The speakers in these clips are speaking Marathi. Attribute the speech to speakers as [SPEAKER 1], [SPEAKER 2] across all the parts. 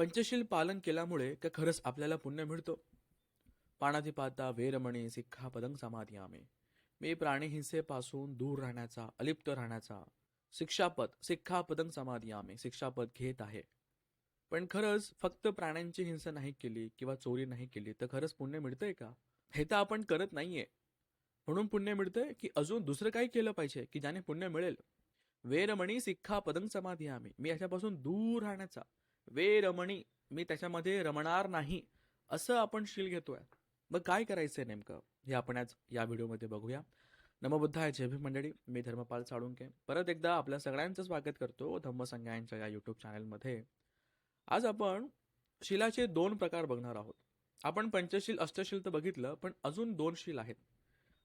[SPEAKER 1] पंचशील पालन केल्यामुळे का खरंच आपल्याला पुण्य मिळतो? पाणाधी पाता वेरमणी सिक्खा पदंग समाधी आमे मी प्राणी हिंसेपासून दूर राहण्याचा अलिप्त राहण्याचा. शिक्षापद सिख्खा पदंग समाधी आम्ही शिक्षापद घेत आहे. पण खरंच फक्त प्राण्यांची हिंसा नाही केली किंवा चोरी नाही केली तर खरंच पुण्य मिळतंय का? हे तर आपण करत नाहीये. म्हणून पुण्य मिळतंय की अजून दुसरं काही केलं पाहिजे की ज्याने पुण्य मिळेल? वेरमणी सिक्खा पदंग समाधी आम्ही मी याच्यापासून दूर राहण्याचा. वे रमणी मी त्याच्यामध्ये रमणार नाही असं आपण शील घेतोय. मग काय करायचं आहे नेमकं? हे आपण आज या व्हिडिओमध्ये बघूया. नमबुद्धाय जय मंडळी. मी धर्मपाल साळुंके. परत एकदा आपल्या सगळ्यांचं स्वागत करतो धम्मसंघायांच्या या यूट्यूब चॅनलमध्ये आज आपण शिलाचे दोन प्रकार बघणार आहोत. आपण पंचशील अष्टशील तर बघितलं पण अजून दोन शील आहेत.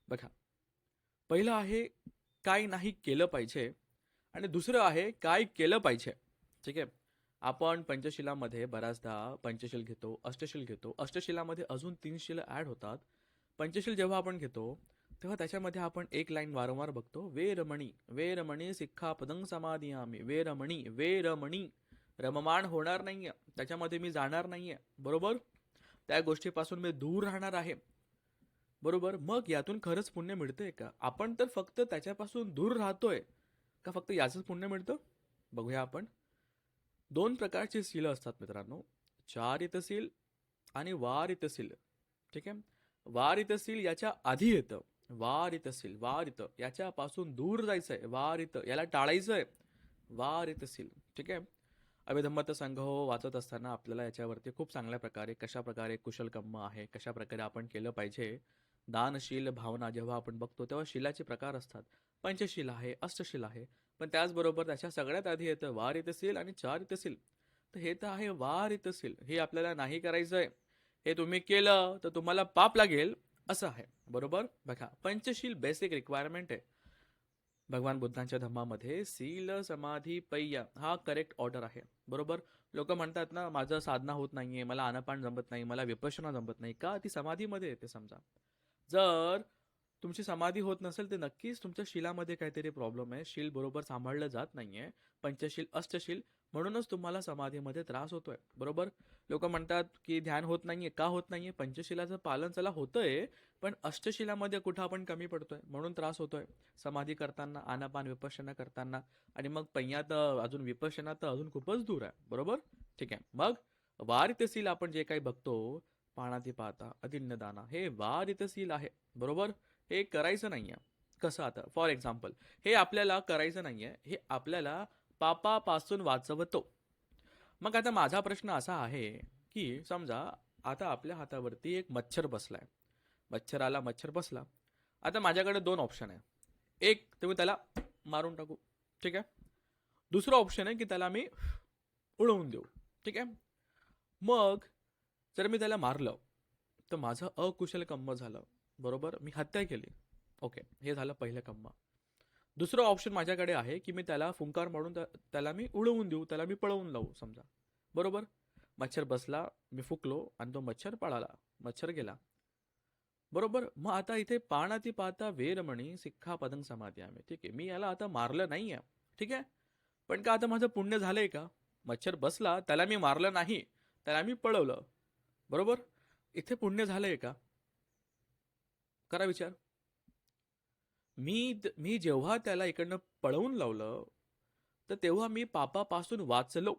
[SPEAKER 1] बघा. पहिलं आहे काय नाही केलं पाहिजे. आणि दुसरं आहे काय केलं पाहिजे. ठीक आहे? आपण पंचशिलामध्ये बऱ्याचदा पंचशील घेतो अष्टशील घेतो. अष्टशिलामध्ये अजून तीन शिल ॲड होतात. पंचशील जेव्हा आपण घेतो तेव्हा त्याच्यामध्ये आपण एक लाईन वारंवार बघतो. वे रमणी वे रमणी सिक्खा पदंग समाधी आम्ही वे रमणी वे रमणी रममाण होणार नाहीये. त्याच्यामध्ये मी जाणार नाहीये. बरोबर? त्या गोष्टीपासून मी दूर राहणार आहे. बरोबर? मग यातून खरंच पुण्य मिळतंय का? आपण तर फक्त त्याच्यापासून दूर राहतोय. का फक्त याचंच पुण्य मिळतं? बघूया आपण. दोन प्रकारची सीलं असतात मित्रांनो. चारितशील आणि वारितशील ठीक आहे? वारितशील याच्या आधी येतं. वारितशील वारित याच्यापासून दूर जायचंय. वारित याला टाळायचंय. वारितशील ठीक आहे? अभिधम्मत संघ हो वाचत असताना आपल्याला याच्यावरती खूप चांगल्या प्रकारे कशा प्रकारे कुशल कम्म आहे कशा प्रकारे आपण केलं पाहिजे दानशील भावना जेव्हा आपण बघतो तेव्हा शिलाचे प्रकार असतात. पंचशील आहे अष्टशील आहे. पण त्याचबरोबर त्याच्या सगळ्यात आधी येतं वार येतशील आणि चार येतशील तर हे तर आहे वार येतशील हे आपल्याला नाही करायचं आहे हे तुम्ही केलं तर तुम्हाला पाप लागेल. असं आहे. बरोबर? बघा पंचशील बेसिक रिक्वायरमेंट आहे. भगवान बुद्धांच्या धम्मामध्ये सील समाधी पैया हा करेक्ट ऑर्डर आहे. बरोबर? लोक म्हणतात ना माझं साधना होत नाहीये मला अनपान जमत नाही मला विपशना जमत नाही. का? ती समाधीमध्ये येते समजा. जर तुमची समाधी होत नसेल तर नक्कीच तुमच्या शिलामध्ये काहीतरी प्रॉब्लेम आहे. शील बरोबर सांभाळलं जात नाहीये. पंचशील अष्टशील म्हणूनच तुम्हाला समाधीमध्ये त्रास होतोय. बरोबर? लोक म्हणतात की ध्यान होत नाहीये. का होत नाहीये? पंचशिलाचं पालन चला होतंय पण अष्टशिलामध्ये कुठं आपण कमी पडतोय? म्हणून त्रास होतोय. समाधी करताना आनापान विपश्यना करताना आणि मग पय्यात अजून विपश्यना तर अजून खूपच दूर आहे. बरोबर? ठीक आहे. मग वारितशील आपण जे काही बघतो पाणाती पाहता अदिन्नदाना हे वारितशील आहे. बरोबर? हे करायचं नाही आहे कसं आता? फॉर एक्झाम्पल हे आपल्याला करायचं नाही आहे हे आपल्याला पापापासून वाचवतो. मग आता माझा प्रश्न असा आहे की समजा आता आपल्या हातावरती एक मच्छर बसलाय. मच्छराला मच्छर बसला. आता माझ्याकडे दोन ऑप्शन आहे. एक तर मी त्याला मारून टाकू. ठीक आहे? दुसरं ऑप्शन आहे की त्याला मी उडवून देऊ. ठीक आहे? मग जर मी त्याला मारलं तर माझं अकुशल कम्म झालं. बरोबर? मी हत्या केली. ओके. हे झालं पहिलं कम्मा दुसरं ऑप्शन माझ्याकडे आहे की मी त्याला फुंकार मारून त्या- त्याला मी उडवून देऊ त्याला मी पळवून लावू समजा. बरोबर? मच्छर बसला मी फुकलो आणि तो मच्छर पळाला. मच्छर गेला. बरोबर? मग आता इथे पाणाती पाहता वेरमणी सिक्खा पदंग समाधी आम्ही. ठीक आहे. मी याला आता मारलं नाही आहे ठीक आहे? पण का आता माझं पुण्य झालंय का? मच्छर बसला त्याला मी मारलं नाही. त्याला मी पळवलं. बरोबर? इथे पुण्य झालंय का? करा विचार. मी मी जेव्हा त्याला इकडनं पळवून लावलं तर तेव्हा मी पापापासून वाचलो.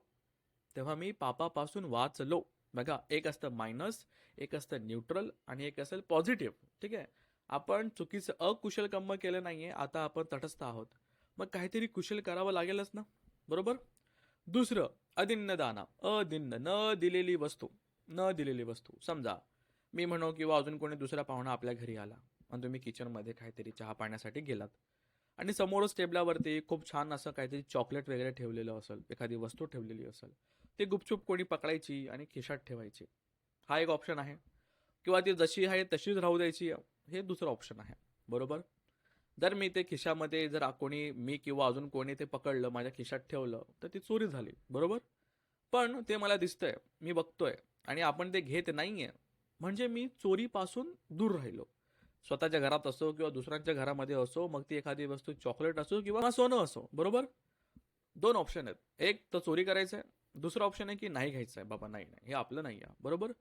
[SPEAKER 1] तेव्हा मी पापापासून वाचलो. बघा एक असतं मायनस एक असतं न्यूट्रल आणि एक असेल पॉझिटिव्ह ठीक आहे? आपण चुकीचं अकुशल कर्म केलं नाहीये आता आपण तटस्थ आहोत. मग काहीतरी कुशल करावं लागेलच ना? बरोबर? दुसरं अदिन्न दाना अदिन्न न दिलेली वस्तू. न दिलेली वस्तू. समजा मी म्हणो किंवा अजून कोणी दुसरा पाहुणा आपल्या घरी आला आणि तुम्ही किचनमध्ये काहीतरी चहा पाण्यासाठी गेलात. आणि समोरच टेबलावरती खूप छान असं काहीतरी चॉकलेट वगैरे ठेवलेलं असेल एखादी वस्तू ठेवलेली असेल ते गुपचूप कोणी पकडायची आणि खिशात ठेवायची. हा एक ऑप्शन आहे. किंवा ती जशी आहे तशीच राहू द्यायची. हे दुसरं ऑप्शन आहे. बरोबर? जर मी ते खिशामध्ये जर कोणी मी किंवा अजून कोणी ते पकडलं माझ्या खिशात ठेवलं तर ती चोरी झाली. बरोबर? पण ते मला दिसतंय. मी बघतोय. आणि आपण ते घेत नाही आहे म्हणजे मी चोरीपासून दूर राहिलो. स्वतःच्या घरात असो किंवा दुसऱ्यांच्या घरामध्ये असो मग ती एखादी वस्तू चॉकलेट असो किंवा सोनं असो बरोबर? दोन ऑप्शन आहेत. एक तर चोरी करायचं आहे दुसरा ऑप्शन आहे की नाही घ्यायचं आहे बाबा नाही नाही. हे आपलं नाही आहे. बरोबर?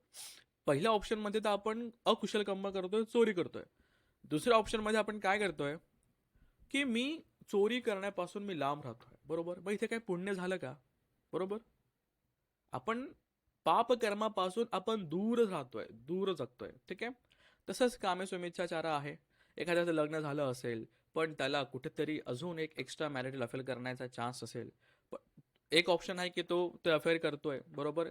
[SPEAKER 1] पहिल्या ऑप्शनमध्ये तर आपण अकुशल कंब करतोय चोरी करतोय. दुसऱ्या ऑप्शनमध्ये आपण काय करतोय? की मी चोरी करण्यापासून मी लांब राहतोय. बरोबर? मग इथे काय पुण्य झालं का? बरोबर? आपण पापकर्मापासून आपण दूर राहतोय दूर जगतोय ठीक आहे? तसंच कामे सुमिच्छाचारा आहे. एखाद्याचं लग्न झालं असेल पण त्याला कुठेतरी अजून एक एक्स्ट्रा मॅरिटल अफेअर करण्याचा चान्स असेल. पण एक ऑप्शन आहे की तो ते अफेअर करतोय बरोबर?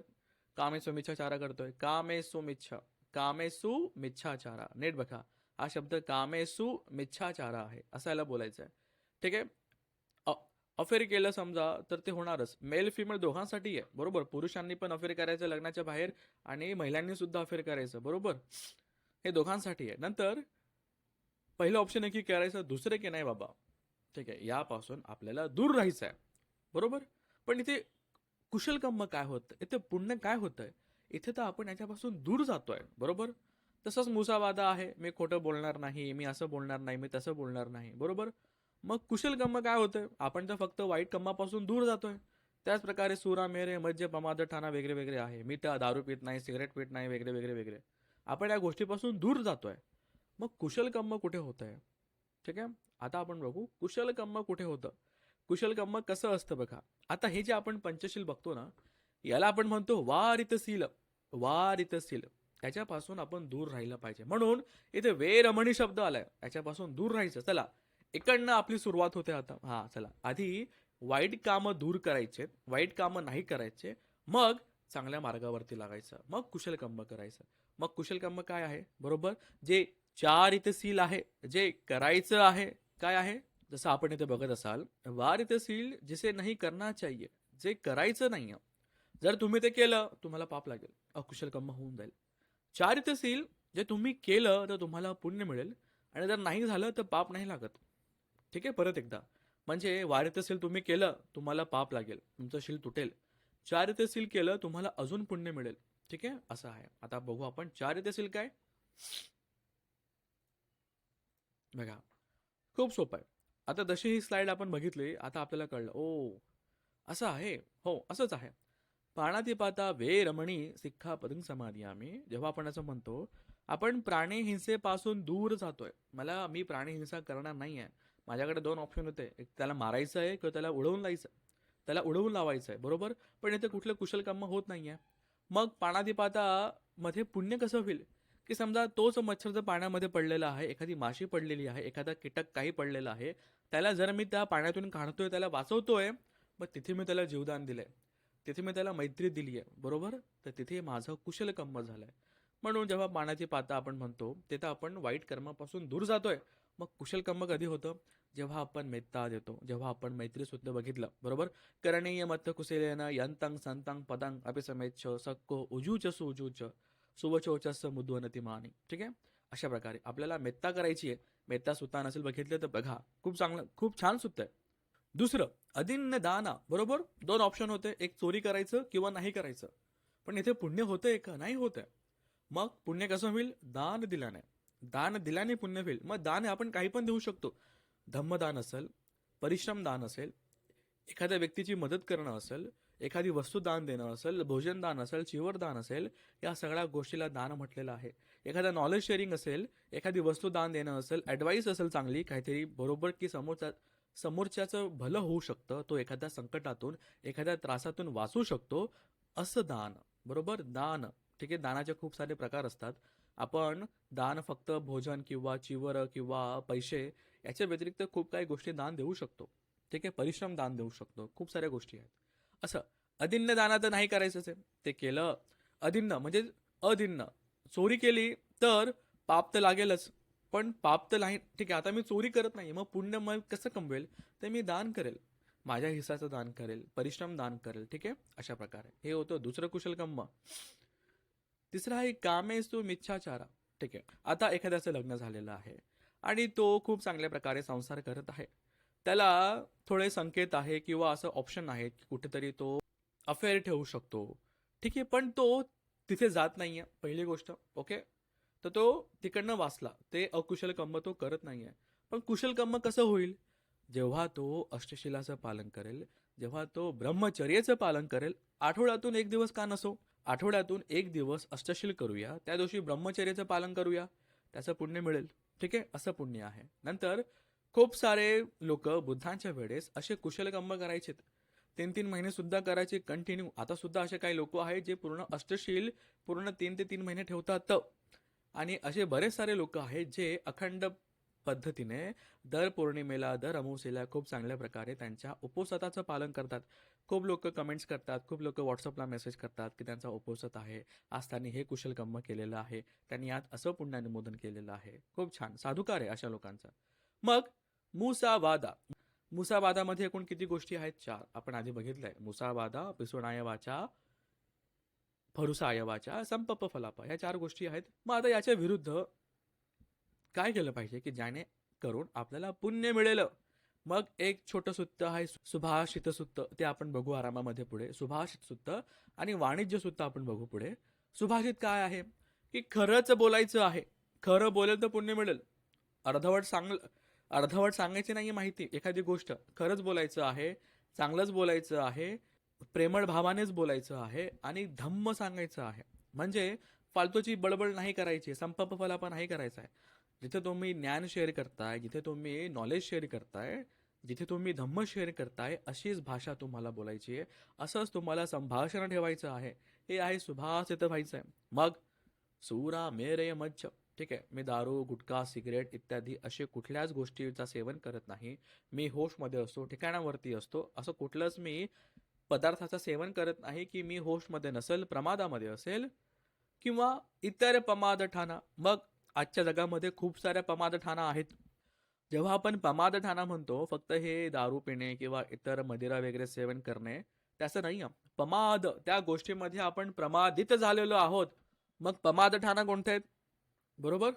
[SPEAKER 1] कामे सुमिच्छाचारा करतोय. कामेसु मिच्छा कामेसु मिच्छाचारा नीट बघा हा शब्द कामेसु मिच्छाचारा आहे असायला बोलायचं आहे ठीक आहे? अफेअर केलं समजा तर ते होणारच. मेल फिमेल दोघांसाठी आहे बरोबर? पुरुषांनी पण अफेअर करायचं लग्नाच्या बाहेर आणि महिलांनी सुद्धा अफेअर करायचं बरोबर? हे दोघांसाठी आहे. नंतर पहिलं ऑप्शन आहे की करायचं दुसरं की नाही बाबा? ठीक आहे यापासून आपल्याला दूर राहायचं आहे बरोबर? पण इथे कुशल कर्म काय होतं? इथे पुण्य काय होतंय? इथे तर आपण याच्यापासून दूर जातोय बरोबर? तसंच मुसावादा आहे मी खोटं बोलणार नाही मी असं बोलणार नाही मी तसं बोलणार नाही बरोबर? मग कुशल कम्म काय होतंय? आपण तर फक्त वाईट कम्मापासून दूर जातोय. त्याच प्रकारे सुरा मेरे मज्ज पमाद ठाणा वेगळे वेगळे आहे. मी तर दारू पित नाही सिगरेट पित नाही वेगळे वेगळे वेगळे. आपण या गोष्टीपासून दूर जातोय. मग कुशल कम्म कुठे होत आहे ठीक आहे? आता आपण बघू कुशल कम्म कुठे होतं? कुशल कम्म कसं असतं बघा. आता हे जे आपण पंचशील बघतो ना याला आपण म्हणतो वारितशील. वारितशील. त्याच्यापासून आपण दूर राहिलं पाहिजे. म्हणून इथे वेरमणी शब्द आलाय. याच्यापासून दूर राहायचं. चला इकडनं आपली सुरुवात होते आता. हा चला. आधी वाईट कामं दूर करायचे वाईट कामं नाही करायचे मग चांगल्या मार्गावरती लागायचं मग कुशल कर्म करायचं. मग कुशल कर्म काय आहे? बरोबर? जे चार सील आहे जे करायचं आहे काय आहे? जसं आपण इथे बघत असाल वारितशील सील जिसे नाही करना चाहिए जे करायचं नाही जर तुम्ही ते केलं तुम्हाला पाप लागेल अकुशल कर्म होऊन जाईल. चार सील जे तुम्ही केलं तर तुम्हाला पुण्य मिळेल. आणि जर नाही झालं तर पाप नाही लागत. ठीक आहे परत एकदा. म्हणजे वारितशील तुम्ही केलं तुम्हाला पाप लागेल तुमचं शील तुटेल. चारित केलं तुम्हाला अजून पुण्य मिळेल. ठीक आहे असं आहे. आता बघू आपण चारित सील काय? बघा खूप सोपं आहे. आता जशी ही स्लाइड आपण बघितली आता आपल्याला कळलं ओ असं आहे. हो असंच आहे. पाणाती पाता वे रमणी सिक्खा पदंग समाधी आम्ही जेव्हा आपण असं म्हणतो आपण प्राणी हिंसेपासून दूर जातोय. मला मी प्राणी हिंसा करणार नाही आहे माझ्याकडे दोन ऑप्शन होते. एक त्याला मारायचं आहे किंवा त्याला उडवून लायचं त्याला उडवून लावायचं आहे बरोबर? पण इथे कुठलं कुशल काम होत नाही आहे मग पाणातीपाता मध्ये पुण्य कसं होईल? की समजा तोच मच्छर जर पाण्यामध्ये पडलेला आहे एखादी माशी पडलेली आहे एखादा कीटक काही पडलेला आहे त्याला जर मी त्या पाण्यातून काढतोय त्याला वाचवतोय मग तिथे मी त्याला जीवदान दिलंय. तिथे मी त्याला मैत्री दिली आहे बरोबर? तर तिथे माझं कुशल कर्म झालंय. म्हणून जेव्हा पाण्याची पाता आपण म्हणतो तिथं आपण वाईट कर्मापासून दूर जातोय. मग कुशल कर्म कधी होतं जेव्हा आपण मेत्ता देतो जेव्हा आपण मैत्री बघितलं बरोबर? करणीय मत कुशलेन यंतंग संतंग पदंग अपिसमेच्छ सक्को उजूच सुजूच सुवचोचस मुद्वनती मानी. ठीक आहे? अशा प्रकारे आपल्याला मेत्ता करायची आहे. मेत्ता सुता नसेल बघितलं तर बघा. खूप चांगलं खूप छान सुद्धा आहे. दुसरं अदिन्य दाना बरोबर? दोन ऑप्शन होते. एक चोरी करायचं किंवा नाही करायचं. पण इथे पुण्य होतंय का? नाही होतंय. मग पुण्य कसं होईल? दान दिल्याने. दान दिल्याने पुण्य होईल. मग दान आपण काही पण देऊ शकतो. धम्मदान असेल परिश्रम दान असेल एखाद्या व्यक्तीची मदत करणं असेल एखादी वस्तू दान देणं असेल भोजन दान असेल चिवर दान असेल या सगळ्या गोष्टीला दान म्हटलेलं आहे. एखादा नॉलेज शेअरिंग असेल एखादी वस्तू दान देणं असेल ॲडवाईस असेल चांगली काहीतरी बरोबर की समोरचा समोरच्याचं भलं होऊ शकतं तो एखाद्या संकटातून एखाद्या त्रासातून वाचू शकतो असं दान. बरोबर? दान. ठीक आहे? दानाचे खूप सारे प्रकार असतात. आपण दान फक्त भोजन किंवा चिवर किंवा पैसे याच्या व्यतिरिक्त खूप काही गोष्टी दान देऊ शकतो. ठीक आहे? परिश्रम दान देऊ शकतो. खूप साऱ्या गोष्टी आहेत. असं अदिन्य दानाचं नाही करायचंच आहे ते केलं. अदिन्न म्हणजे अदिन्न. चोरी केली तर पाप तर लागेलच. पण पाप तर नाही. ठीक आहे आता मी चोरी करत नाही. मग पुण्य मग कसं कमवेल? ते मी दान करेल. माझ्या हिस्साचं दान करेल. परिश्रम दान करेल. ठीक आहे? अशा प्रकारे. हे होतं दुसरं कुशल कम्म. तिसरा आहे कामेसु मिच्छाचारा ठीक आहे. आता एखाद्याचं लग्न झालेलं आहे आणि तो खूप चांगल्या प्रकारे संसार करत आहे. त्याला थोडे संकेत आहे किंवा असं ऑप्शन आहे की कुठेतरी तो अफेअर ठेवू शकतो. ठीक आहे पण तो तिथे जात नाहीये पहिली गोष्ट. ओके तर तो तिकडनं वाचला. ते अकुशल कम्म तो करत नाहीये. पण कुशल कम्म कसं होईल? जेव्हा तो अष्टशिलाचं पालन करेल जेव्हा तो ब्रह्मचर्याचं पालन करेल आठवड्यातून एक दिवस का नसो? आठवड्यातून एक दिवस अष्टशील करूया त्या दिवशी ब्रह्मचर्याचं पालन करूया त्याचं पुण्य मिळेल. ठीक आहे? असं पुण्य आहे. नंतर खूप सारे लोक बुद्धांच्या वेळेस असे कुशलकर्म करायचे तीन तीन महिने सुद्धा करायचे कंटिन्यू आता सुद्धा असे काही लोक आहेत जे पूर्ण अष्टशील पूर्ण तीन ते तीन महिने ठेवतात. आणि असे बरेच सारे लोक आहेत जे अखंड पद्धतीने दर पौर्णिमेला दर अमावस्येला खूप चांगल्या प्रकारे त्यांच्या उपवासाचं पालन करतात. खूप लोक कमेंट्स करतात खूप लोक व्हॉट्सअपला मेसेज करतात की त्यांचा उपवासत आहे. आज त्यांनी हे कुशल कम्म केलेलं आहे. त्यांनी यात असं पुण्यानुमोदन केलेलं आहे. खूप छान. साधुकार आहे अशा लोकांचा. मग मुसावादा. मुसावादामध्ये एकूण किती गोष्टी आहेत? चार. आपण आधी बघितलंय. मुसावादा पिसोणाय वाचा फरुसाय संपप फलापा या चार गोष्टी आहेत. मग आता याच्या विरुद्ध काय केलं पाहिजे की ज्याने करून आपल्याला पुण्य मिळेल? मग एक छोटं सुत्त आहे सुभाषित सुत्त ते आपण बघू आरामामध्ये पुढे. सुभाषित सुत्त आणि वाणिज्य सुत्त आपण बघू पुढे. सुभाषित काय आहे? की खरंच बोलायचं आहे. खरं बोलेल तर पुण्य मिळेल. अर्धवट सांग अर्धवट सांगायची नाही माहिती एखादी गोष्ट. खरंच बोलायचं आहे चांगलंच बोलायचं आहे प्रेमळ भावानेच बोलायचं आहे आणि धम्म सांगायचं आहे. म्हणजे फालतूची बडबड नाही करायची संपप फलापा नाही करायचा आहे. जिथे तुम्ही ज्ञान शेअर करताय जिथे तुम्ही नॉलेज शेअर करताय जिथे तुम्ही धम्म शेअर करताय अशीच भाषा तुम्हाला बोलायची आहे. असंच तुम्हाला संभाषण ठेवायचं आहे. हे आहे सुभाष इथं व्हायचं आहे मग सुरा मेरे मज्ज. ठीक आहे मी दारू गुटखा सिगरेट इत्यादी असे कुठल्याच गोष्टीचा सेवन करत नाही. मी होशमध्ये असतो ठिकाणावरती असतो. असं कुठलंच मी पदार्थाचं सेवन करत नाही की मी होशमध्ये नसेल प्रमादामध्ये असेल किंवा इतर प्रमाद ठाणा मग आजच्या जगामध्ये खूप साऱ्या प्रमाद ठाणा आहेत. जेव्हा आपण प्रमाद ठाणा म्हणतो फक्त हे दारू पिणे किंवा इतर मदिरा वगैरे सेवन करणे त्याचं नाही आहे. प्रमाद त्या गोष्टीमध्ये आपण प्रमादित झालेलो आहोत. मग प्रमाद ठाणा कोणते आहेत? बरोबर?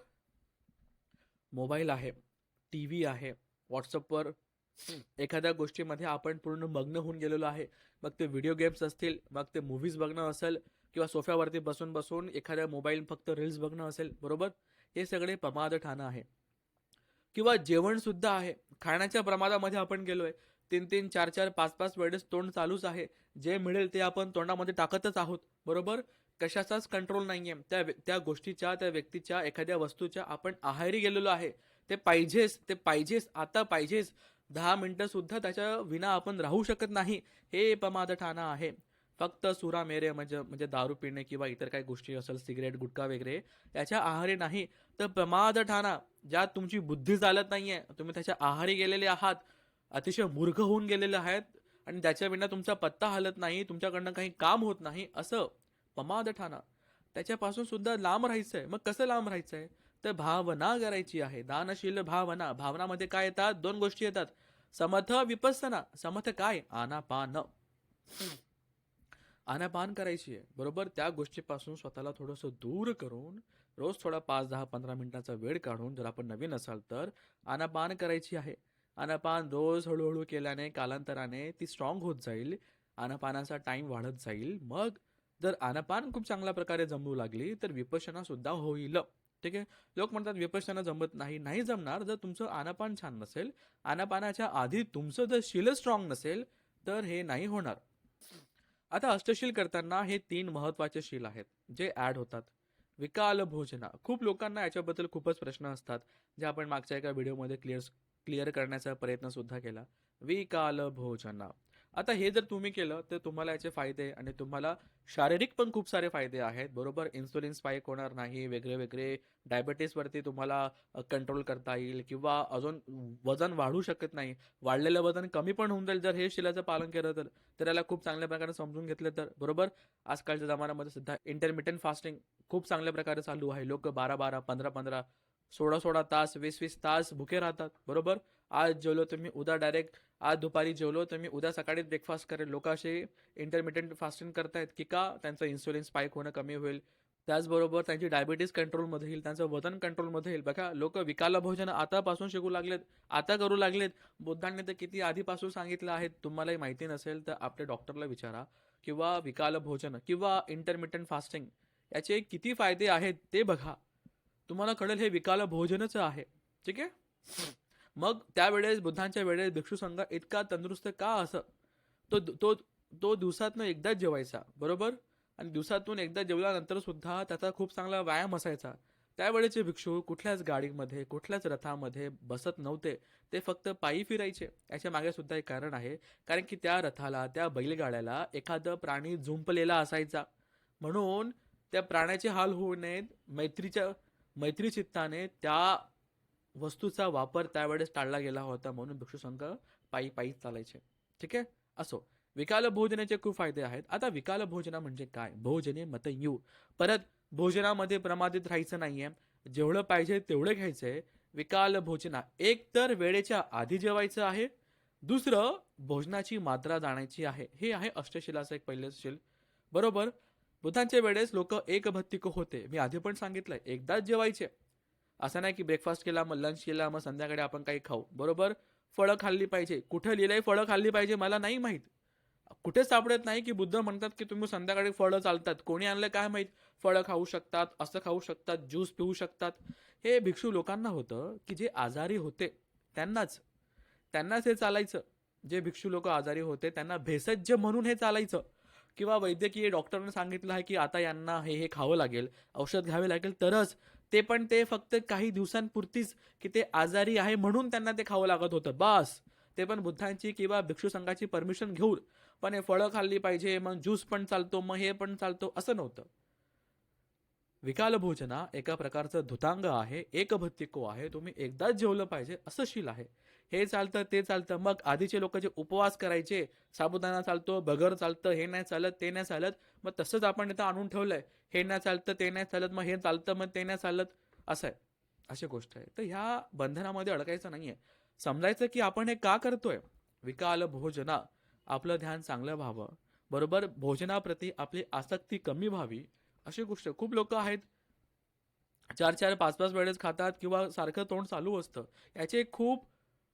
[SPEAKER 1] मोबाईल आहे टी व्ही आहे व्हॉट्सअपवर एखाद्या गोष्टीमध्ये आपण पूर्ण मग्न होऊन गेलेलो आहे. मग ते व्हिडिओ गेम्स असतील मग ते मूव्हीज बघणं असेल किंवा सोफ्यावरती बसून बसून एखाद्या मोबाईल फक्त रील्स बघणं असेल बरोबर? हे सगळे प्रमाद ठाणं आहे. किंवा जेवणसुद्धा आहे. खाण्याच्या प्रमादामध्ये आपण गेलो आहे तीन तीन चार चार पाच पाच वेळेस तोंड चालूच आहे. जे मिळेल ते आपण तोंडामध्ये टाकतच आहोत. बरोबर? कशाचाच कंट्रोल नाही आहे त्या व्य- त्या गोष्टीच्या त्या व्यक्तीच्या एखाद्या वस्तूच्या आपण आहारी गेलेलो आहे. ते पाहिजेच ते पाहिजेच आता पाहिजेच. दहा मिनटंसुद्धा त्याच्या विना आपण राहू शकत नाही. हे प्रमाद आहे. फक्त सुरा मेरे म्हणजे म्हणजे दारू पिणे किंवा इतर काही गोष्टी असेल सिगरेट गुटखा वगैरे याच्या आहारी नाही. तर प्रमाद ठाणा ज्यात तुमची बुद्धी चालत आहे तुम्ही त्याच्या आहारी गेलेले आहात अतिशय मूर्ख होऊन गेलेले आहेत आणि त्याच्या विना तुमचा पत्ता हलत नाही तुमच्याकडनं काही काम होत नाही असं प्रमाद ठाणा. त्याच्यापासून सुद्धा लांब राहायचंय. मग कसं लांब राहायचं आहे तर भावना करायची आहे. दानशील भावना. भावनामध्ये काय येतात? दोन गोष्टी येतात. समथ विपसना. समथ काय? आनापान. आनापान करायची आहे. बरोबर? त्या गोष्टीपासून स्वतःला थोडंसं दूर करून रोज थोडा पाच दहा पंधरा मिनिटाचा वेळ काढून जर आपण नवीन असाल तर आनापान करायची आहे. आनापान रोज हळूहळू केल्याने कालांतराने ती स्ट्रॉंग होत जाईल. आनापानाचा टाईम वाढत जाईल. मग जर आनापान खूप चांगल्या प्रकारे जमू लागली तर विपशनासुद्धा होईल. ठीक आहे? लोक म्हणतात विपशना जमत नाही. नाही जमणार. जर तुमचं आनापान छान नसेल आनापानाच्या आधी तुमचं जर शिल स्ट्रॉंग नसेल तर हे नाही होणार. आता अष्टशील करताना हे तीन महत्त्वाचे शील आहेत जे ॲड होतात. विकाल भोजना. खूप लोकांना याच्याबद्दल खूपच प्रश्न असतात जे आपण मागच्या एका व्हिडिओमध्ये क्लिअर क्लिअर करण्याचा प्रयत्न सुद्धा केला. विकाल भोजना. आता हे जर तुम्ही केलं तर तुम्हाला याचे फायदे आणि तुम्हाला शारीरिक पण खूप सारे फायदे आहेत. बरोबर इन्सुलिन स्पाईक होणार नाही वेगळे वेगळे डायबिटीसवरती तुम्हाला कंट्रोल करता येईल किंवा अजून वजन वाढू शकत नाही. वाढलेलं वजन कमी पण होऊन जाईल जर हे शिलाचं पालन केलं तर. तर याला खूप चांगल्या प्रकारे समजून घेतलं तर. बरोबर? आजकालच्या जमान्यामध्ये सुद्धा इंटरमिटंट फास्टिंग खूप चांगल्या प्रकारे चालू आहे. लोक बारा बारा पंधरा पंधरा सोळा सोळा तास वीस वीस तास भुके राहतात बरोबर? आज जेवलो तुम्ही उद्या डायरेक्ट आज दुपारी जेवलो तर मी उद्या सकाळी ब्रेकफास्ट करेल. लोक असे इंटरमिडियंट फास्टिंग करतायत की का? त्यांचं इन्सुलिन स्पाईक होणं कमी होईल. त्याचबरोबर त्यांची डायबिटीज कंट्रोलमध्ये येईल त्यांचं वजन कंट्रोलमध्ये येईल. बघा लोक विकाला भोजन आतापासून शिकू लागलेत आता करू लागलेत. बुद्धांनी तर किती आधीपासून सांगितलं आहे तुम्हालाही माहिती नसेल तर आपल्या डॉक्टरला विचारा. किंवा विकाल भोजन किंवा इंटरमिटंट फास्टिंग याचे किती फायदे आहेत ते बघा. तुम्हाला कळेल हे विकाला भोजनच आहे. ठीक आहे? मग त्यावेळेस बुद्धांच्या वेळेस भिक्षू संघ इतका तंदुरुस्त का असं? तो तो तो दिवसातनं एकदाच जेवायचा बरोबर? आणि दिवसातून एकदा जेवल्यानंतर सुद्धा त्याचा खूप चांगला व्यायाम असायचा. त्यावेळेचे भिक्षू कुठल्याच गाडीमध्ये कुठल्याच रथामध्ये बसत नव्हते. ते फक्त पायी फिरायचे. याच्या मागे सुद्धा एक कारण आहे. कारण की त्या रथाला त्या बैलगाड्याला एखादं प्राणी झुंपलेला असायचा. म्हणून त्या प्राण्याचे हाल होऊ नयेत. मैत्रीच्या मैत्री चित्ताने त्या वस्तूचा वापर त्यावेळेस टाळला गेला होता म्हणून भिक्षुसंघ पायी पायी चालायचे. ठीक आहे? असो. विकाल भोजनाचे खूप फायदे आहेत. आता विकाल भोजना म्हणजे काय? भोजने मत यू परत भोजनामध्ये प्रमादित राहायचं नाहीये. जेवढं पाहिजे तेवढं घ्यायचंय. विकाल भोजना. एक तर वेळेच्या आधी जेवायचं आहे. दुसरं भोजनाची मात्रा जाणायची आहे. हे आहे अष्टशिलाचं एक पहिलं शिल. बरोबर? बुधांच्या वेळेस लोक एक भत्तिक होते. मी आधी पण सांगितलंय एकदाच जेवायचे. असं नाही की ब्रेकफास्ट केला मग लंच केला मग संध्याकाळी आपण काही खाऊ. बरोबर? फळं खाल्ली पाहिजे. कुठं लिहिलंय फळं खाल्ली पाहिजे मला नाही माहीत. कुठे सापडत नाही की बुद्ध म्हणतात की तुम्ही संध्याकाळी फळं चालतात. कोणी आणलं काय माहीत? फळं खाऊ शकतात असं खाऊ शकतात ज्यूस पिऊ शकतात. हे भिक्षू लोकांना होतं की जे आजारी होते त्यांनाच. त्यांनाच हे चालायचं. जे भिक्षू लोक आजारी होते त्यांना भेसज्य म्हणून हे चालायचं. किंवा वैद्यकीय डॉक्टरने सांगितलं आहे की आता यांना हे हे खावं लागेल औषध घ्यावे लागेल तरच ते पण ते फक्त काही दिवसांपुरतीच की ते आजारी आहे म्हणून त्यांना ते खावं लागत होतं. बस! ते पण बुद्धांची किंवा भिक्षू संघाची परमिशन घेऊन पण हे फळं खाल्ली पाहिजे मग ज्यूस पण चालतो मग हे पण चालतो असं नव्हतं. विकाल भोजना एका प्रकारचं धुतांग आहे एकभत्तिको आहे तुम्ही एकदाच जेवलं पाहिजे असं शील आहे. हे चालतं ते चालतं. मग आधीचे लोक जे उपवास करायचे साबुदाणा चालतो बगर चालतं हे नाही चालत ते नाही चालत मग तसंच आपण इथं आणून ठेवलंय. हे नाही चालतं ते नाही चालत मग हे चालतं मग ते नाही चालत असं आहे. अशी गोष्ट आहे. तर ह्या बंधनामध्ये अडकायचं नाही आहे समजायचं की आपण हे का करतोय? विकाल भोजना. आपलं ध्यान चांगलं व्हावं. बरोबर? भोजनाप्रती आपली आसक्ती कमी व्हावी. अशी गोष्ट खूप लोक आहेत चार चार पाच पाच वेळेस खातात किंवा सारखं तोंड चालू असतं. याचे खूप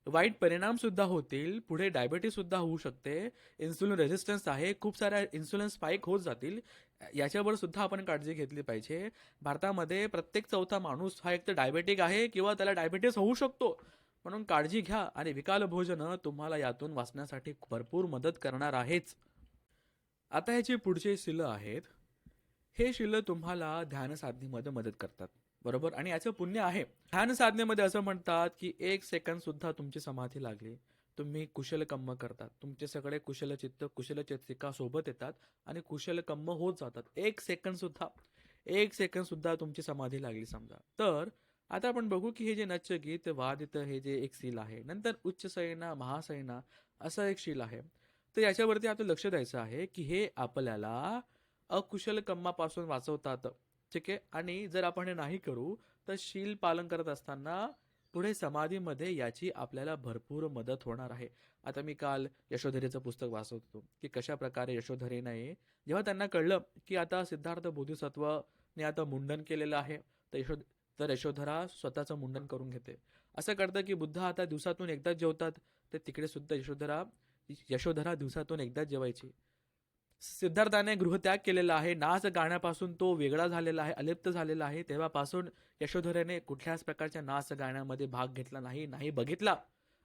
[SPEAKER 1] वाईट परिणाम सुद्धा होतील पुढे डायबिटीस सुद्धा होऊ शकते इन्सुलिन रेझिस्टन्स आहे खूप साऱ्या इन्सुलिन स्पाईक होत जातील याच्यावर सुद्धा आपण काळजी घेतली पाहिजे. भारतामध्ये प्रत्येक चौथा माणूस हा एक तर डायबेटिक आहे किंवा त्याला डायबिटीस होऊ शकतो. म्हणून काळजी घ्या आणि विकाल भोजन तुम्हाला यातून वाचण्यासाठी भरपूर मदत करणार आहेच. आता ह्याची पुढचे शिलं आहेत. हे शिलं तुम्हाला ध्यानसाधनीमध्ये मदत करतात. बरोबर? आणि याचं पुण्य आहे. ध्यान साधनेमध्ये असं म्हणतात की एक सेकंद सुद्धा तुमची समाधी लागली. तुम्ही कुशल कम्म करतात. तुमचे सगळे कुशल चित्त कुशल चित्रिका सोबत येतात आणि कुशल कम्म होत जातात. एक सेकंद सुद्धा एक सेकंद सुद्धा तुमची समाधी लागली समजा. तर आता आपण बघू की हे जे नचगीत वादित हे जे एक शील आहे नंतर उच्च सैना महासैना असं एक शील आहे. तर याच्यावरती आता लक्ष द्यायचं आहे की हे आपल्याला अकुशल कम्मापासून वाचवतात. ठीक आहे? आणि जर आपण हे नाही करू तर शील पालन करत असताना पुढे समाधीमध्ये याची आपल्याला भरपूर मदत होणार आहे. आता मी काल यशोधरेचं पुस्तक वाचत होतो की कशा प्रकारे यशोधरेने जेव्हा त्यांना कळलं की आता सिद्धार्थ बोधिसत्वने आता मुंडन केलेलं आहे तर यशो तर यशोधरा स्वतःचं मुंडन करून घेते. असं करतं की बुद्ध आता दिवसातून एकदाच जेवतात तर तिकडे सुद्धा यशोधरा यशोधरा दिवसातून एकदाच जेवायची. सिद्धार्थाने गृहत्याग केलेला आहे. नाच गाण्यापासून तो वेगळा झालेला आहे अलिप्त झालेला आहे. तेव्हापासून यशोधरेने कुठल्याच प्रकारच्या नाच गाण्यामध्ये भाग घेतला नाही नाही बघितला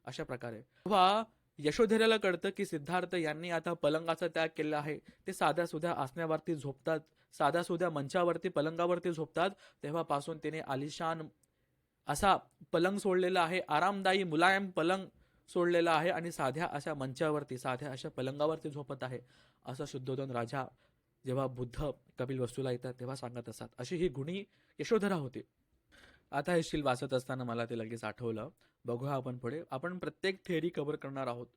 [SPEAKER 1] अशा प्रकारे. तेव्हा यशोधरेला कळतं की सिद्धार्थ यांनी आता पलंगाचा त्याग केला आहे. ते साध्या सुध्या आसण्यावरती झोपतात साध्या सुध्या मंचावरती पलंगावरती झोपतात. तेव्हापासून तिने आलिशान असा पलंग सोडलेला आहे. आरामदायी मुलायम पलंग सोडलेला आहे आणि साध्या अशा मंचावरती साध्या अशा पलंगावरती झोपत आहे. असं शुद्धोधन राजा जेव्हा बुद्ध कपिल वस्तूला येतात तेव्हा सांगत असतात. अशी ही गुणी यशोधरा होती. आता हे शील वाचत असताना मला ते लगेच आठवलं. बघूया आपण पुढे. आपण प्रत्येक थेरी कव्हर करणार आहोत.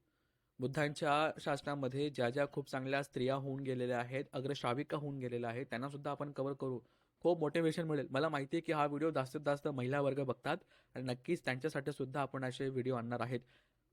[SPEAKER 1] बुद्धांच्या शासनामध्ये ज्या ज्या खूप चांगल्या स्त्रिया होऊन गेलेल्या आहेत अग्रश्राविका होऊन गेलेल्या आहेत त्यांना सुद्धा आपण कव्हर करू. खूप मोटिवेशन मिळेल. मला माहिती आहे की हा व्हिडिओ जास्तीत जास्त महिला वर्ग बघतात आणि नक्कीच त्यांच्यासाठी सुद्धा आपण असे व्हिडिओ आणणार आहेत.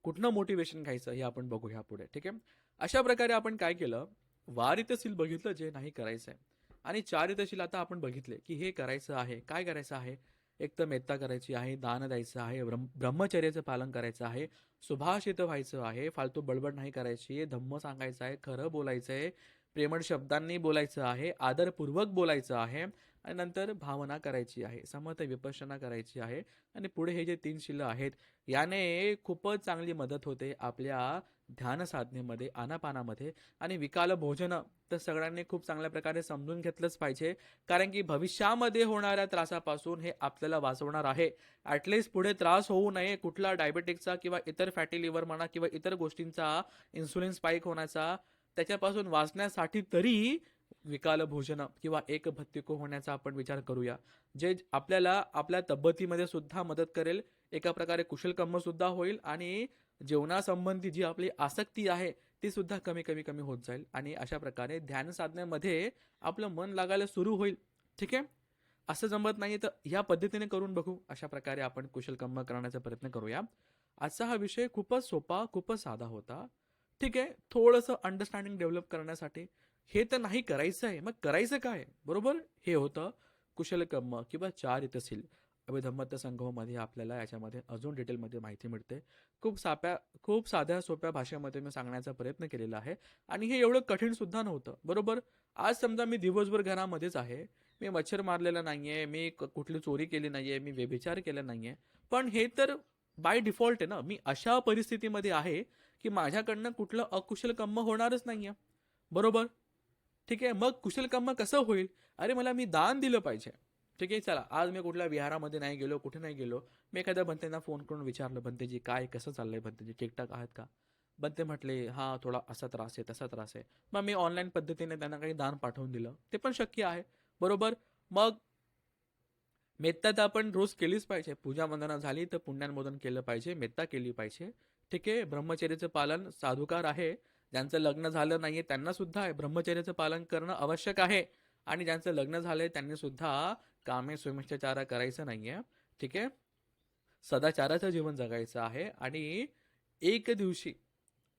[SPEAKER 1] कुठनं मोटिवेशन घ्यायचं हे आपण बघूया पुढे ठीक आहे? अशा प्रकारे आपण काय केलं? वारितशील बघितलं जे नाही करायचं आहे आणि चारितशील आता आपण बघितले की हे करायचं आहे काय करायचं आहे? एक तर मेत्ता करायची आहे दान द्यायचं आहे ब्रह्म ब्रह्मचर्याचं पालन करायचं आहे सुभाषित व्हायचं आहे फालतू बडबड नाही करायची आहे धम्म सांगायचं आहे खरं बोलायचं आहे प्रेमळ शब्दांनी बोलायचं आहे आदरपूर्वक बोलायचं आहे आणि नंतर भावना करायची आहे समत विपश्यना करायची आहे आणि पुढे हे जे तीन शिलं आहेत याने खूपच चांगली मदत होते आपल्या ध्यान साधनेमध्ये आनापानामध्ये आणि विकाल भोजन तर सगळ्यांनी खूप चांगल्या प्रकारे समजून घेतलंच पाहिजे. कारण की भविष्यामध्ये होणाऱ्या त्रासापासून हे आपल्याला वाचवणार आहे. ॲटलिस्ट पुढे त्रास होऊ नये कुठला डायबेटिकचा किंवा इतर फॅटी लिव्हर म्हणा किंवा इतर गोष्टींचा इन्सुलिन स्पाईक होण्याचा त्याच्यापासून वाचण्यासाठी तरी विकाल भोजन किंवा एक भत्तिको होण्याचा आपण विचार करूया जे आपल्याला आपल्या तब्येतीमध्ये सुद्धा मदत करेल. एका प्रकारे कुशलकर्म सुद्धा होईल आणि जेवणासंबंधी जी आपली आसक्ती आहे ती सुद्धा कमी कमी कमी होत जाईल आणि अशा प्रकारे ध्यान साधण्यामध्ये आपलं मन लागायला सुरू होईल. ठीक आहे? असं जमत नाही तर ह्या पद्धतीने करून बघू. अशा प्रकारे आपण कुशल कुशलकर्म करण्याचा प्रयत्न करूया. आजचा हा विषय खूपच सोपा खूपच साधा होता. ठीक आहे? थोडंसं अंडरस्टँडिंग डेव्हलप करण्यासाठी हे तर नाही करायचं आहे. मग करायचं काय? बरोबर? हे होतं कुशलकर्म किंवा चार तहसील अभिधम्मत संगममध्ये आपल्याला याच्यामध्ये अजून डिटेलमध्ये माहिती मिळते. खूप साप्या खूप साध्या सोप्या भाषेमध्ये मी सांगण्याचा प्रयत्न केलेला आहे. आणि हे एवढं कठीण सुद्धा नव्हतं. बरोबर? आज समजा मी दिवसभर घरामध्येच आहे. मी मच्छर मारलेला नाहीये. मी कुठली चोरी केली नाहीये. मी व्यभिचार केला नाहीये. पण हे तर बाय डिफॉल्ट आहे ना. मी अशा परिस्थितीमध्ये आहे की माझ्याकडनं कुठलं अकुशल कम्म होणारच नाहीये. बरोबर? ठीक आहे मग कुशल कर्म कसं होईल? अरे मला मी दान दिलं पाहिजे. ठीक आहे चला आज मी कुठल्या विहारामध्ये नाही गेलो कुठे नाही गेलो. मी एखाद्या बंतेंना फोन करून विचारलं बंतेजी काय कसं चाललंय बंतेजी? ठीकठाक आहात का? बंते म्हटले हा थोडा असा त्रास आहे तसा त्रास आहे. मग मी ऑनलाईन पद्धतीने त्यांना काही दान पाठवून दिलं. ते पण शक्य आहे. बरोबर? मग मेत्ता तर आपण रोज केलीच पाहिजे. पूजा वंदना झाली तर पुण्यांमोदन केलं पाहिजे मेत्ता केली पाहिजे. ठीक आहे ब्रह्मचर्याचं पालन साधुकार आहे. ज्यांचं लग्न झालं नाहीये त्यांना सुद्धा ब्रह्मचर्याचं पालन करणं आवश्यक आहे. आणि ज्यांचं लग्न झालंय त्यांनी सुद्धा कामे सुमिष्टाचार करायचं नाहीये. ठीक आहे? सदाचाराचं जीवन जगायचं आहे. आणि एक दिवशी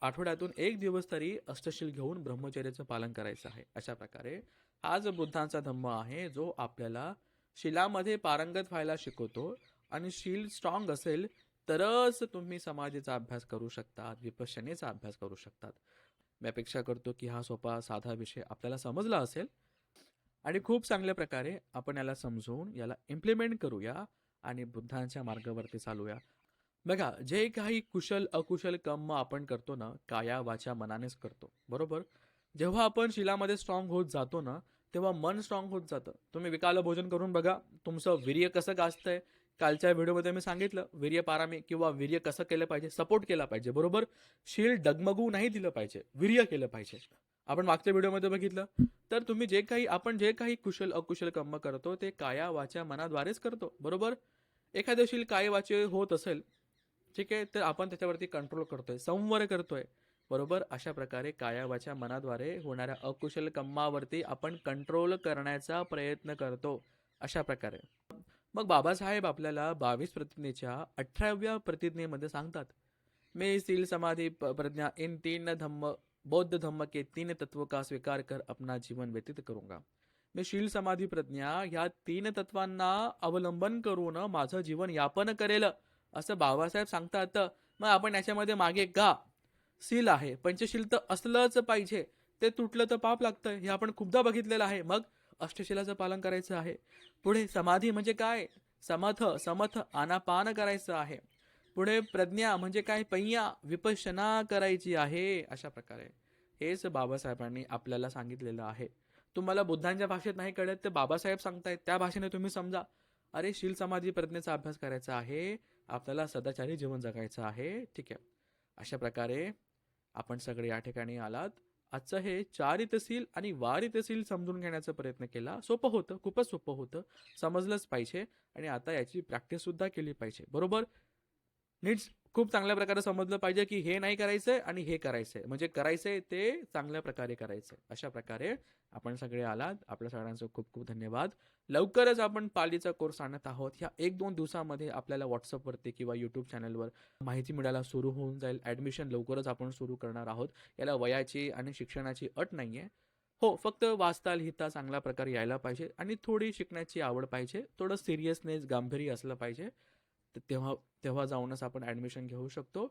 [SPEAKER 1] आठवड्यातून एक दिवस तरी अष्टशील घेऊन ब्रह्मचर्याचं पालन करायचं आहे. अशा प्रकारे हा जो बुद्धांचा धम्म आहे जो आपल्याला शिलामध्ये पारंगत व्हायला शिकवतो. आणि शील स्ट्रॉंग असेल तरच तुम्ही समाधीचा अभ्यास करू शकतात विपश्यनेचा अभ्यास करू शकतात. मी अपेक्षा करतो की हा सोपा साधा विषय आपल्याला समजला असेल आणि खूप चांगल्या प्रकारे आपण याला समजून याला इम्प्लिमेंट करूया आणि बुद्धांच्या मार्गावरती चालूया. बघा जे काही कुशल अकुशल कर्म आपण करतो ना काया वाचा मनानेच करतो. बरोबर? जेव्हा आपण शिलामध्ये स्ट्रॉंग होत जातो ना तेव्हा मन स्ट्रॉंग होत जातं. तुम्ही विकाल भोजन करून बघा तुमचं वीर्य कसं गाजतंय कालच्या व्हिडिओमध्ये मी सांगितलं वीर्यपारामी किंवा वीर्य कसं केलं पाहिजे? सपोर्ट केला पाहिजे बरोबर? शील डगमगू नाही दिलं पाहिजे वीर्य केलं पाहिजे. आपण मागच्या व्हिडिओमध्ये बघितलं. तर तुम्ही जे काही आपण जे काही कुशल अकुशल कर्म करतो ते काया वाच्या मनाद्वारेच करतो बरोबर? एखाद्या शील काय वाचे होत असेल ठीक आहे तर आपण त्याच्यावरती कंट्रोल करतोय संवर करतोय बरोबर? अशा प्रकारे कायावाच्या मनाद्वारे होणाऱ्या अकुशल कम्मावरती आपण कंट्रोल करण्याचा प्रयत्न करतो अशा प्रकारे. मग बाबासाहेब आपल्याला बावीस प्रतिज्ञेच्या अठराव्या प्रतिज्ञेमध्ये सांगतात. मे सील समाधी प्रज्ञा इन तीन धम्म बौद्ध धम्म के तीन तत्व का स्वीकार कर अपना जीवन व्यतीत करूंगा. मी शील समाधी प्रज्ञा ह्या तीन तत्वांना अवलंबन करून माझं जीवन यापन करेल असं बाबासाहेब सांगतात. मग आपण याच्यामध्ये मागे का सील आहे पंचशील तर असलंच पाहिजे. ते तुटलं तर पाप लागतं हे आपण खूपदा बघितलेलं आहे. मग अष्टशिलाचं पालन करायचं आहे. पुढे समाधी म्हणजे काय? समथ समथ आनापान करायचं आहे. पुढे प्रज्ञा म्हणजे काय? पय्या विपशना करायची आहे. अशा प्रकारे. हेच बाबासाहेबांनी आपल्याला सांगितलेलं आहे. तुम्हाला बुद्धांच्या भाषेत नाही कळत तर बाबासाहेब सांगतायत. त्या भाषेने तुम्ही समजा. अरे शील समाधी प्रज्ञेचा अभ्यास करायचा आहे. आपल्याला सदाचारी जीवन जगायचं आहे. ठीक आहे. अशा प्रकारे आपण सगळे या ठिकाणी आलात. आजचं हे चार तहसील आणि वार तहसील समजून घेण्याचा प्रयत्न केला सोपं होतं खूपच सोपं होतं समजलंच पाहिजे आणि आता याची प्रॅक्टिससुद्धा केली पाहिजे. बरोबर? नीट्स खूप चांगल्या प्रकारे समजलं पाहिजे की हे नाही करायचंय आणि हे करायचंय. म्हणजे करायचंय ते चांगल्या प्रकारे करायचंय. अशा प्रकारे आपण सगळे आलात. आपल्या सगळ्यांचं खूप खूप धन्यवाद. लवकरच आपण पालीचा कोर्स आणत आहोत. ह्या एक दोन दिवसामध्ये आपल्याला व्हॉट्सअपवरती किंवा यूट्यूब चॅनलवर माहिती मिळायला सुरू होऊन जाईल. ॲडमिशन लवकरच आपण सुरू करणार आहोत. याला वयाची आणि शिक्षणाची अट नाही आहे हो फक्त वाचता लिहिता चांगल्या प्रकारे यायला पाहिजे आणि थोडी शिकण्याची आवड पाहिजे. थोडं सिरियसनेस गांभीर्य असलं पाहिजे. तेव्हा तेव्हा जाऊनच आपण ॲडमिशन घेऊ शकतो.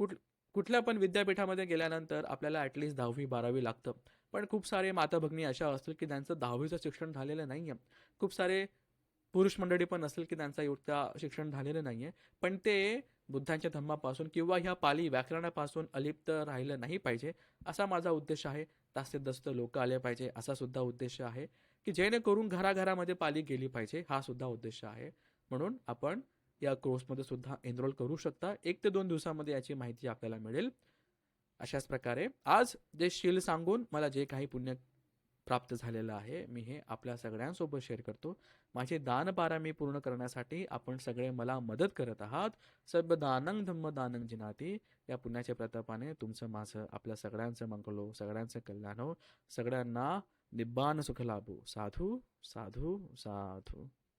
[SPEAKER 1] कुठ कुठल्या पण विद्यापीठामध्ये गेल्यानंतर आपल्याला ॲटलिस्ट दहावी बारावी लागतं. पण खूप सारे माता भगिनी अशा असतील की त्यांचं दहावीचं शिक्षण झालेलं नाही आहे खूप सारे पुरुष मंडळी पण असेल की त्यांचं एवढं शिक्षण झालेलं नाही आहे पण ते बुद्धांच्या धम्मापासून किंवा ह्या पाली व्याकरणापासून अलिप्त राहिलं नाही पाहिजे असा माझा उद्देश आहे. जास्तीत जास्त लोक आले पाहिजे असा सुद्धा उद्देश आहे. की जेणेकरून घराघरामध्ये पाली गेली पाहिजे हा सुद्धा उद्देश आहे. म्हणून आपण या कोर्समध्ये सुद्धा एनरोल करू शकता. एक ते दोन दिवसामध्ये याची माहिती आपल्याला मिळेल. अशाच प्रकारे आज जे शील सांगून मला जे काही पुण्य प्राप्त झालेलं आहे मी हे आपल्या सगळ्यांसोबत शेअर करतो. माझे दानपारा मी पूर्ण करण्यासाठी आपण सगळे मला मदत करत आहात. सर्व दानंग धम्म दानंग जिनाती. या पुण्याच्या प्रतापाने तुमचं माझं आपल्या सगळ्यांचं मंगलो सगळ्यांचं कल्याण हो सगळ्यांना निब्बान सुख लाभो. साधू साधू साधू.